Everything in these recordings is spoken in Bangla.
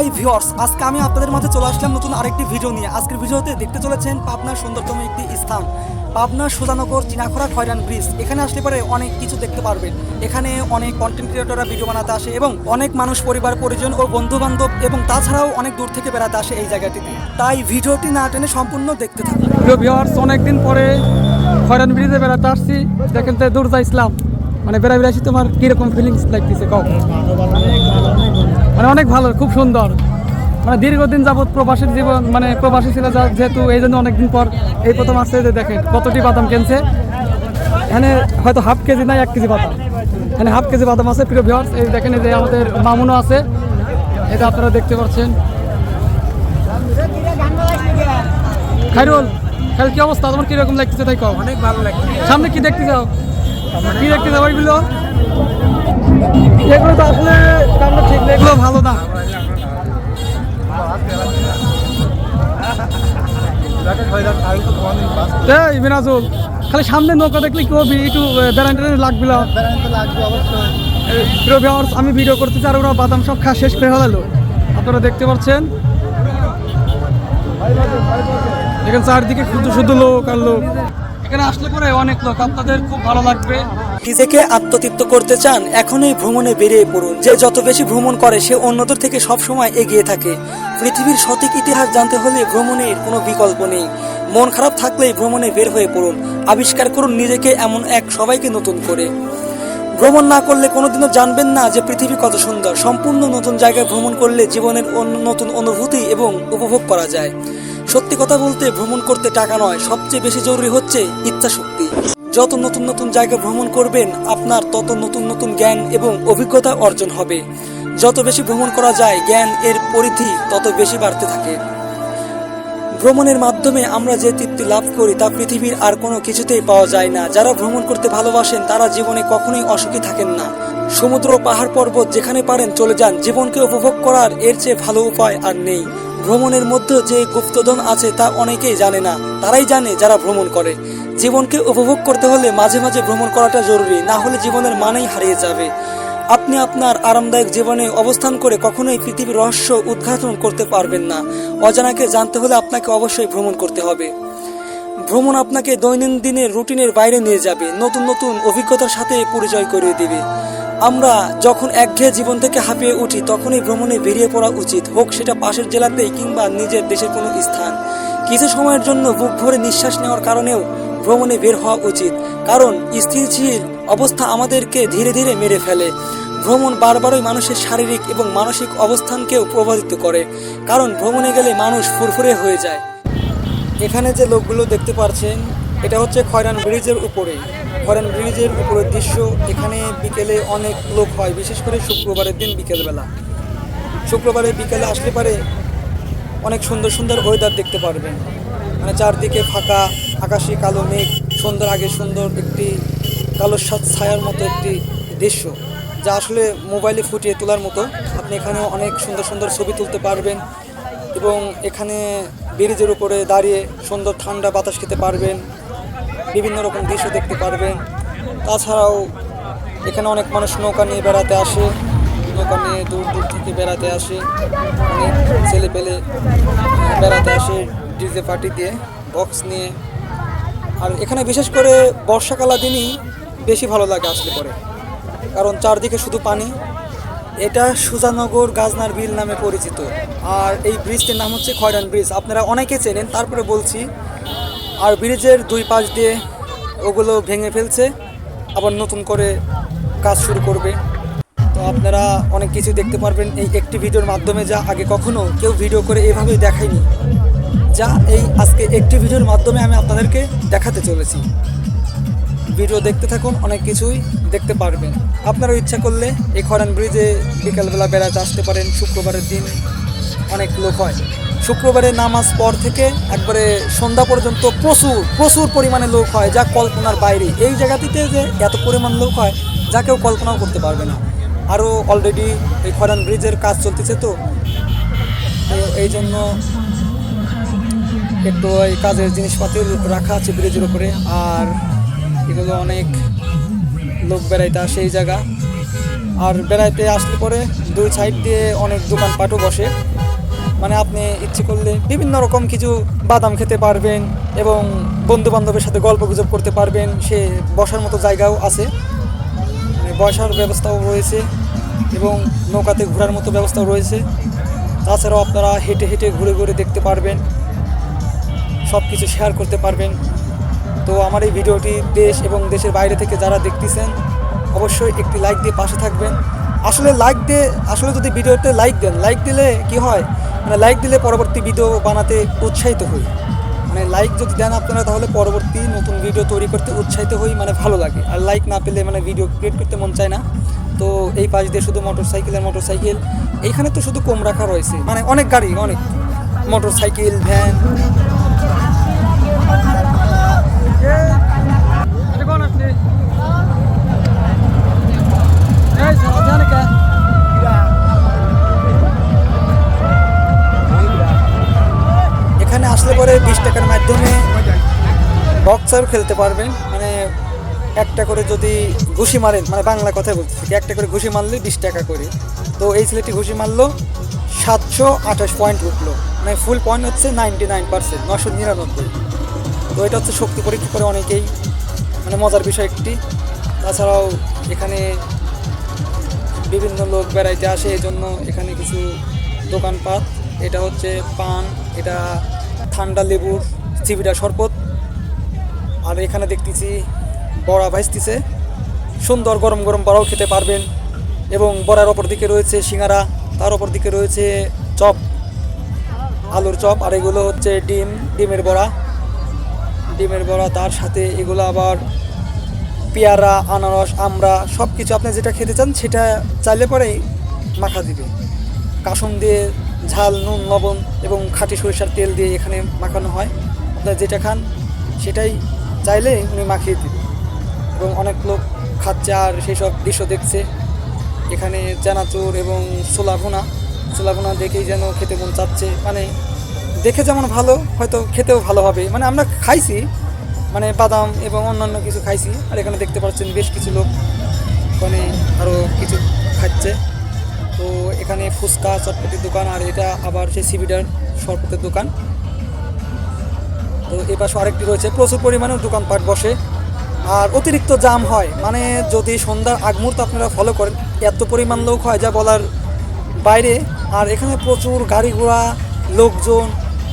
হাই ভিউয়ার্স, আজকে আমি আপনাদের মাঝে চলে আসলাম নতুন আরেকটি ভিডিও নিয়ে। আজকের ভিডিওতে দেখতে চলেছেন পাবনার সুন্দরতম একটি স্থান, পাবনার সোজানগর চিনাখরা খয়রান ব্রিজ এখানে আসলে পরে অনেক কিছু দেখতে পারবেন। এখানে অনেক কন্টেন্ট ক্রিয়েটররা ভিডিও বানাতে আসে এবং অনেক মানুষ, পরিবার, পরিজন ও বন্ধু বান্ধব এবং তাছাড়াও অনেক দূর থেকে বেড়াতে আসে এই জায়গাটিতে। তাই ভিডিওটি না টেনে সম্পূর্ণ দেখতে প্রিয় ভিউয়ার্স অনেকদিন পরে খয়রান ব্রিজে বেড়াতে আসছি। দেখেন দূর ইসলাম। মানে বেড়া বেড়াচ্ছি তোমার কীরকম ফিলিংস লাগতেছে কম মানে অনেক ভালো খুব সুন্দর। মানে দীর্ঘদিন যাবত প্রবাসীর জীবন মানে প্রবাসী ছিল যা- যেহেতু এই জন্য অনেকদিন পর এই প্রথম আসছে যে দেখেন কতটি বাদাম কিনছে। এখানে হয়তো হাফ কেজি নাই এক কেজি বাদাম। এখানে হাফ কেজি বাদাম আছে প্রিয় ভিউয়ার্স এই দেখেন যে আমাদের মামুনও আছে। এটা আপনারা দেখতে পাচ্ছেন। খাইরুল খাইরুল কি অবস্থা? তোমার কীরকম লাগতেছে তাই কম অনেক ভালো লাগে সামনে কি দেখতে যাও? কি দেখতে এগুলো তো আসলে কামটা ঠিক না এগুলো ভালো খালি সামনে নৌকা দেখলে কি হবে? একটু বেড়ান লাগবে। আমি ভিডিও করতেছি আর ওরা বাদাম সব খা শেষ করে ফেলালো। আপনারা দেখতে পাচ্ছেন? এখানে চারদিকে শুধু শুধু লোক আর লোক। এখানে আসলে পরে অনেক লোক, আপনাদের খুব ভালো লাগবে। নিজেকে আত্মতৃপ্ত করতে চান, এখনই ভ্রমণে বেরিয়ে পড়ুন। যে যত বেশি ভ্রমণ করে, সে অন্যদের থেকে সব সময় এগিয়ে থাকে। পৃথিবীর সঠিক ইতিহাস জানতে হলে ভ্রমণের কোনো বিকল্প নেই। মন খারাপ থাকলেই ভ্রমণে বের হয়ে পড়ুন। আবিষ্কার করুন নিজেকে এমন এক সবাইকে নতুন করে। ভ্রমণ না করলে কোনোদিনও জানবেন না যে পৃথিবী কত সুন্দর। সম্পূর্ণ নতুন জায়গায় ভ্রমণ করলে জীবনের অন্য নতুন অনুভূতি এবং উপভোগ করা যায়। সত্যি কথা বলতে ভ্রমণ করতে টাকা নয়, সবচেয়ে বেশি জরুরি হচ্ছে ইচ্ছা শক্তি। যত নতুন নতুন জায়গা ভ্রমণ করবেন, আপনার তত নতুন নতুন জ্ঞান এবং অভিজ্ঞতা অর্জন হবে। যত বেশি ভ্রমণ করা যায়, জ্ঞান এর পরিধি তত বেশি বাড়তে থাকে। ভ্রমণের মাধ্যমে আমরা যে তৃপ্তি লাভ করি, তা পৃথিবীর আর কোনো কিছুতেই পাওয়া যায় না। যারা ভ্রমণ করতে ভালোবাসেন, তারা জীবনে কখনোই অসুখী থাকেন না। সমুদ্র পাহাড় পর্বত যেখানে পারেন চলে যান। জীবনকে উপভোগ করার এর চেয়ে ভালো উপায় আর নেই। ভ্রমণের মধ্যে যে গুপ্তধন আছে তা অনেকেই জানে না। তারাই জানে যারা ভ্রমণ করে। জীবনকে উপভোগ করতে হলে মাঝে মাঝে ভ্রমণ করাটা জরুরি, না হলে জীবনের মানেই হারিয়ে যাবে। আপনি আপনার আরামদায়ক জীবনে অবস্থান করে কখনোই পৃথিবীর রহস্য উদ্ঘাটন করতে পারবেন না। অজানাকে জানতে হলে আপনাকে অবশ্যই ভ্রমণ করতে হবে। ভ্রমণ আপনাকে দৈনন্দিনের রুটিনের বাইরে নিয়ে যাবে, নতুন নতুন অভিজ্ঞতার সাথে পরিচয় করিয়ে দেবে। আমরা যখন একঘেয়ে জীবন থেকে হাঁপিয়ে উঠি, তখনই ভ্রমণে বেরিয়ে পড়া উচিত। হোক সেটা পাশের জেলাতেই কিংবা নিজের দেশের কোনো স্থান। কিছু সময়ের জন্য বুক ভরে নিঃশ্বাস নেওয়ার কারণেও ভ্রমণে বের হওয়া উচিত। কারণ স্থিরশীল অবস্থা আমাদেরকে ধীরে ধীরে মেরে ফেলে। ভ্রমণ বারবারই মানুষের শারীরিক এবং মানসিক অবস্থানকেও প্রভাবিত করে। কারণ ভ্রমণে গেলে মানুষ ফুরফুরে হয়ে যায়। এখানে যে লোকগুলো দেখতে পাচ্ছেন এটা হচ্ছে খয়রান ব্রিজের উপরে। খয়রান ব্রিজের উপরের দৃশ্য। এখানে বিকেলে অনেক লোক হয়, বিশেষ করে শুক্রবারের দিন বিকেলবেলা। শুক্রবারে বিকেলে আসলে পারে অনেক সুন্দর সুন্দর ওয়েদার দেখতে পারবেন। মানে চারদিকে ফাঁকা, আকাশে কালো মেঘ সুন্দর আগে সুন্দর একটি কালো সাত ছায়ার মতো একটি দৃশ্য, যা আসলে মোবাইলে ফুটিয়ে তোলার মতো। আপনি এখানে অনেক সুন্দর সুন্দর ছবি তুলতে পারবেন এবং এখানে ব্রিজের উপরে দাঁড়িয়ে সুন্দর ঠান্ডা বাতাস খেতে পারবেন। বিভিন্ন রকম দৃশ্য দেখতে পারবেন। তাছাড়াও এখানে অনেক মানুষ নৌকা নিয়ে বেড়াতে আসে, নৌকা নিয়ে দূর দূর থেকে বেড়াতে আসে। অনেক ছেলে পেলে বেড়াতে আসে ডিজে পার্টি দিয়ে বক্স নিয়ে। আর এখানে বিশেষ করে বর্ষাকালা দিনই বেশি ভালো লাগে আসলে পরে কারণ চারদিকে শুধু পানি। এটা সুজানগর গাজনার বিল নামে পরিচিত। আর এই ব্রিজটির নাম হচ্ছে খয়রান ব্রিজ আপনারা অনেকে চেনেন, তারপরে বলছি। আর ব্রিজের দুই পাশ দিয়ে ওগুলো ভেঙে ফেলছে। আবার নতুন করে কাজ শুরু করবে। তো আপনারা অনেক কিছু দেখতে পারবেন এই একটি ভিডিওর মাধ্যমে যা আগে কখনো কেউ ভিডিও করে এভাবেই দেখায়নি। যা এই আজকে একটি ভিডিওর মাধ্যমে আমি আপনাদেরকে দেখাতে চলেছি। ভিডিও দেখতে থাকুন, অনেক কিছুই দেখতে পারবেন। আপনারও ইচ্ছা করলে এই খরান ব্রিজে বিকালবেলা বেড়াতে আসতে পারেন, শুক্রবারের দিন অনেক লোক হয়। শুক্রবারের নামাজ পর থেকে একবারে সন্ধ্যা পর্যন্ত প্রচুর প্রচুর পরিমাণে লোক হয় যা কল্পনার বাইরে। এই জায়গাটিতে যে এত পরিমাণ লোক হয়, যা কেউ কল্পনাও করতে পারবে না। আরও অলরেডি এই খরান ব্রিজের কাজ চলতেছে তো। তো এই জন্য একটু এই কাজের জিনিসপাতি রাখা আছে ব্রিজের উপরে। আর এগুলো অনেক লোক বেড়াইতে আসে এই জায়গা। আর বেড়াইতে আসলে পরে দুই সাইড দিয়ে অনেক দোকানপাটও বসে। মানে আপনি ইচ্ছে করলে বিভিন্ন রকম কিছু বাদাম খেতে পারবেন এবং বন্ধু বান্ধবের সাথে গল্প গুজব করতে পারবেন। সে বসার মতো জায়গাও আছে। মানে বসার ব্যবস্থাও রয়েছে এবং নৌকাতে ঘোরার মতো ব্যবস্থাও রয়েছে। তাছাড়াও আপনারা হেঁটে হেঁটে ঘুরে ঘুরে দেখতে পারবেন সব কিছু শেয়ার করতে পারবেন। তো আমার এই ভিডিওটি দেশ এবং দেশের বাইরে থেকে যারা দেখতেছেন, অবশ্যই একটি লাইক দিয়ে পাশে থাকবেন। আসলে লাইক দিয়ে, আসলে যদি ভিডিওতে লাইক দেন লাইক দিলে কি হয়? লাইক দিলে পরবর্তী ভিডিও বানাতে উৎসাহিত হই। মানে লাইক যদি দেন আপনারা, তাহলে পরবর্তী নতুন ভিডিও তৈরি করতে উৎসাহিত হই মানে ভালো লাগে। আর লাইক না পেলে মানে ভিডিও ক্রিয়েট করতে মন চায় না। তো এই পাশ দিয়ে শুধু মোটর সাইকেল আর মোটর সাইকেল এইখানে তো শুধু কম রাখা রয়েছে। মানে অনেক গাড়ি, অনেক। মোটর সাইকেল ভ্যান আসলে পরে বিশ টাকার মাধ্যমে বক্সার খেলতে পারবেন মানে একটা করে যদি ঘুষি মারেন মানে বাংলা কথা বলছি একটা করে ঘুষি মারলে বিশ টাকা করে। তো এই ছেলেটি ঘুষি মারলো, সাতশো আঠাশ পয়েন্ট উঠল। মানে ফুল পয়েন্ট হচ্ছে নাইনটি নাইন পার্সেন্ট নশো নিরানব্বই। তো এটা হচ্ছে শক্তি পরীক্ষা করে অনেকেই মানে মজার বিষয় একটি। তাছাড়াও এখানে বিভিন্ন লোক বেড়াইতে আসে এই জন্য এখানে কিছু দোকানপাট। এটা হচ্ছে পান, এটা ঠান্ডা লেবুর চিবিটা শরবত, আর এখানে দেখতেছি বড়া ভাজতেছে। সুন্দর গরম গরম বড়াও খেতে পারবেন। এবং বড়ার ওপর দিকে রয়েছে সিঙ্গারা, তার ওপর দিকে রয়েছে চপ, আলুর চপ, আর এগুলো হচ্ছে ডিম, ডিমের বড়া। ডিমের বড়া, তার সাথে এগুলো আবার পেয়ারা, আনারস আমরা সব কিছু আপনি যেটা খেতে চান সেটা চাইলে পরেই মাখা দিবে। কাসম দিয়ে ঝাল, নুন, লবণ এবং খাঁটি সরিষার তেল দিয়ে এখানে মাখানো হয়। আপনারা যেটা খান সেটাই চাইলে উনি মাখিয়ে দিবে এবং অনেক লোক খাচ্ছে আর সেই সব দৃশ্য দেখছে। এখানে চানাচুর এবং ছোলা ভুনা ছোলা ভুনা দেখেই যেন খেতে মন চাচ্ছে। মানে দেখে যেমন ভালো, হয়তো খেতেও ভালো হবে। মানে আমরা খাইছি মানে বাদাম এবং অন্যান্য কিছু খাইছি। আর এখানে দেখতে পাচ্ছেন বেশ কিছু লোক মানে আরও কিছু খাচ্ছে। এখানে ফুচকা, চটপটির দোকান আর এটা আবার সেই সিবিডার শরবতের দোকান। তো এ পাশে আরেকটি রয়েছে, প্রচুর পরিমাণে দোকানপাট বসে। আর অতিরিক্ত জাম হয় মানে যদি সন্ধ্যার আগ মুহূর্ত আপনারা ফলো করেন, এত পরিমাণ লোক হয় যা বলার বাইরে। আর এখানে প্রচুর গাড়ি ঘোড়া, লোকজন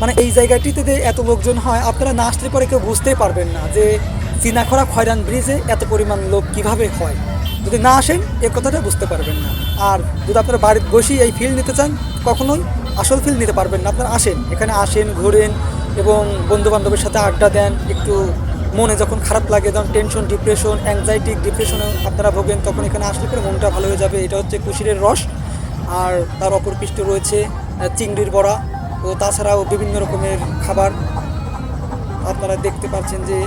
মানে এই জায়গাটিতে যে এত লোকজন হয়, আপনারা না আসলে পরে কেউ বুঝতেই পারবেন না যে চিনাখরা খয়রান ব্রিজে এত পরিমাণ লোক কীভাবে হয়। যদি না আসেন, এ কথাটা বুঝতে পারবেন না। আর যদি আপনারা বাড়িতে বসেই এই ফিল নিতে চান, কখনোই আসল ফিল নিতে পারবেন না। আপনারা আসেন, এখানে আসেন, ঘোরেন এবং বন্ধু বান্ধবের সাথে আড্ডা দেন। একটু মনে যখন খারাপ লাগে, যখন টেনশন ডিপ্রেশন অ্যাংজাইটি ডিপ্রেশনে আপনারা ভোগেন, তখন এখানে আসলে পরে মনটা ভালো হয়ে যাবে। এটা হচ্ছে কুশিরের রস। আর তার অপর রয়েছে চিংড়ির বড়া ও তাছাড়াও বিভিন্ন রকমের খাবার। আপনারা দেখতে পাচ্ছেন যে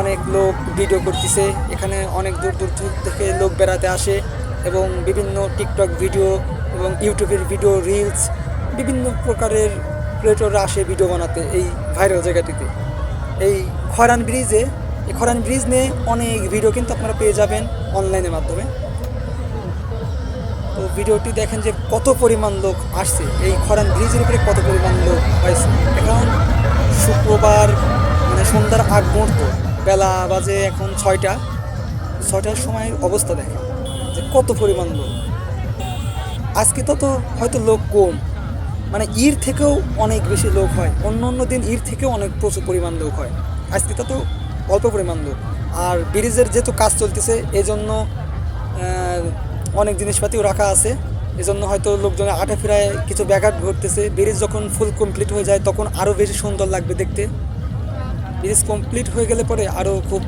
অনেক লোক ভিডিও করতেছে। এখানে অনেক দূর দূর দূর থেকে লোক বেড়াতে আসে এবং বিভিন্ন টিকটক ভিডিও এবং ইউটিউবের ভিডিও রিলস বিভিন্ন প্রকারের ক্রিয়েটররা আসে ভিডিও বানাতে এই ভাইরাল জায়গাটিতে। এই খরান ব্রিজে এই খরান ব্রিজ নিয়ে অনেক ভিডিও কিন্তু আপনারা পেয়ে যাবেন অনলাইনের মাধ্যমে। তো ভিডিওটি দেখেন যে কত পরিমাণ লোক আসছে। এই খরান ব্রিজের উপরে কত পরিমাণ লোক হয়েছে। এখন শুক্রবার মানে সন্ধ্যার আগ মুহূর্ত। বেলা বাজে এখন ছয়টা। ছয়টার সময় অবস্থা দেখেন যে কত পরিমাণ লোক। আজকে তো তো হয়তো লোক কম। মানে ঈদ থেকেও অনেক বেশি লোক হয়। অন্য অন্য দিন ঈদ থেকেও অনেক প্রচুর পরিমাণ লোক হয়। আজকে তো তো অল্প পরিমাণ লোক। আর ব্রিজের যেহেতু কাজ চলতেছে এজন্য আহ, অনেক জিনিসপাতিও রাখা আছে। এজন্য হয়তো লোকজনের আটা ফেরায় কিছু ব্যাঘাত ঘটতেছে। ব্রিজ যখন ফুল কমপ্লিট হয়ে যায় তখন আরও বেশি সুন্দর লাগবে দেখতে। ব্রিজ কমপ্লিট হয়ে গেলে পরে আরও খুব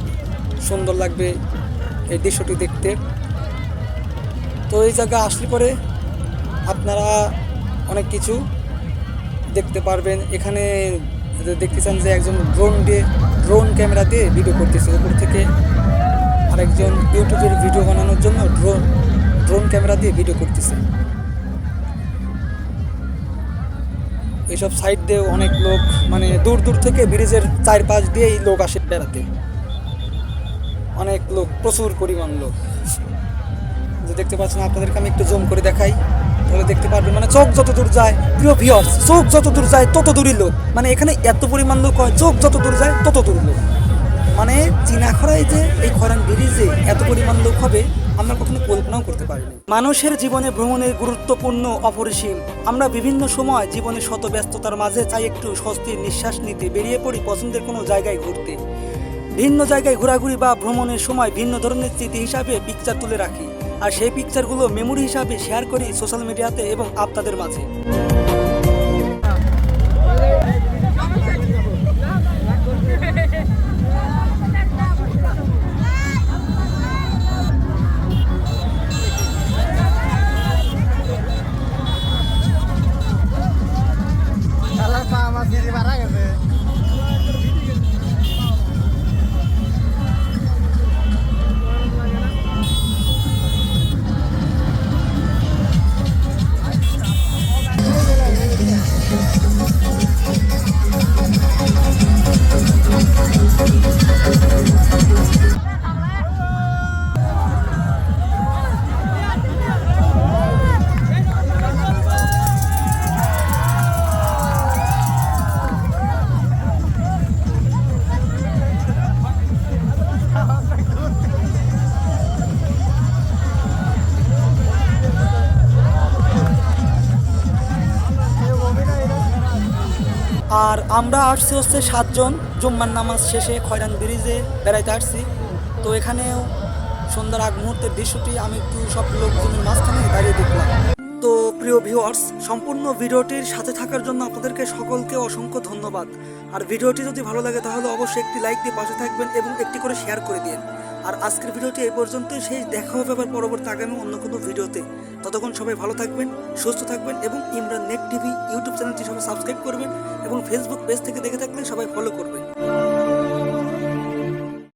সুন্দর লাগবে এই দৃশ্যটি দেখতে। তো এই জায়গায় আসলে পরে আপনারা অনেক কিছু দেখতে পারবেন। এখানে যে দেখতেছেন যে একজন ড্রোন দিয়ে ড্রোন ক্যামেরা দিয়ে ভিডিও করতেছে। উপর থেকে আরেকজন ইউটিউবের ভিডিও বানানোর জন্য ড্রোন ড্রোন ক্যামেরা দিয়ে ভিডিও করতেছে। এইসব সাইড দিয়ে অনেক লোক মানে দূর দূর থেকে ব্রিজের চারপাশ দিয়েই লোক আসে বেড়াতে। অনেক লোক, প্রচুর পরিমাণ লোক। যে দেখতে পাচ্ছেন, আপনাদেরকে আমি একটু জুম করে দেখাই। তাহলে দেখতে পারবেন মানে চোখ যত দূর যায়, প্রিয় ভিউয়ার্স চোখ যত দূর যায়, তত দূরই লোক। মানে এখানে এত পরিমাণ লোক হয়, চোখ যত দূর যায়, তত দূর লোক। মানে চিনাখড়ায় যে এই খরান ব্রিজে এত পরিমাণ লোক হবে আমরা কখনো কল্পনাও করতে পারি মানুষের জীবনে ভ্রমণের গুরুত্বপূর্ণ অপরিসীম। আমরা বিভিন্ন সময় জীবনের শত ব্যস্ততার মাঝে চাই একটু স্বস্তির নিঃশ্বাস নিতে, বেরিয়ে পড়ি পছন্দের কোনো জায়গায় ঘুরতে। ভিন্ন জায়গায় ঘোরাঘুরি বা ভ্রমণের সময় ভিন্ন ধরনের স্মৃতি হিসাবে পিকচার তুলে রাখি। আর সেই পিকচারগুলো মেমোরি হিসাবে শেয়ার করি সোশ্যাল মিডিয়াতে এবং আপনাদের মাঝে। আর আমরা আসছি হচ্ছে সাতজন, জুম্মার নামাজ শেষে খয়রান ব্রিজে বেড়াইতে আসছি। তো এখানেও সন্ধ্যার আগ মুহূর্তের দৃশ্যটি আমি একটু সব লোকজনের মাঝখানে দাঁড়িয়ে দেখলাম। তো প্রিয় ভিউয়ার্স সম্পূর্ণ ভিডিওটির সাথে থাকার জন্য আপনাদেরকে সকলকে অসংখ্য ধন্যবাদ। আর ভিডিওটি যদি ভালো লাগে তাহলে অবশ্যই একটি লাইক দিয়ে পাশে থাকবেন এবং একটি করে শেয়ার করে দিন। আর আজকের ভিডিওটি এই পর্যন্তই, সেই দেখা হবে আবার পরবর্তী আগামী অন্য কোনো ভিডিওতে। ততক্ষণ সবাই ভালো থাকবেন, সুস্থ থাকবেন এবং ইমরান নেট টিভি ইউটিউব চ্যানেলটি সবাই সাবস্ক্রাইব করবেন এবং ফেসবুক পেজ থেকে দেখে থাকলে সবাই ফলো করবেন।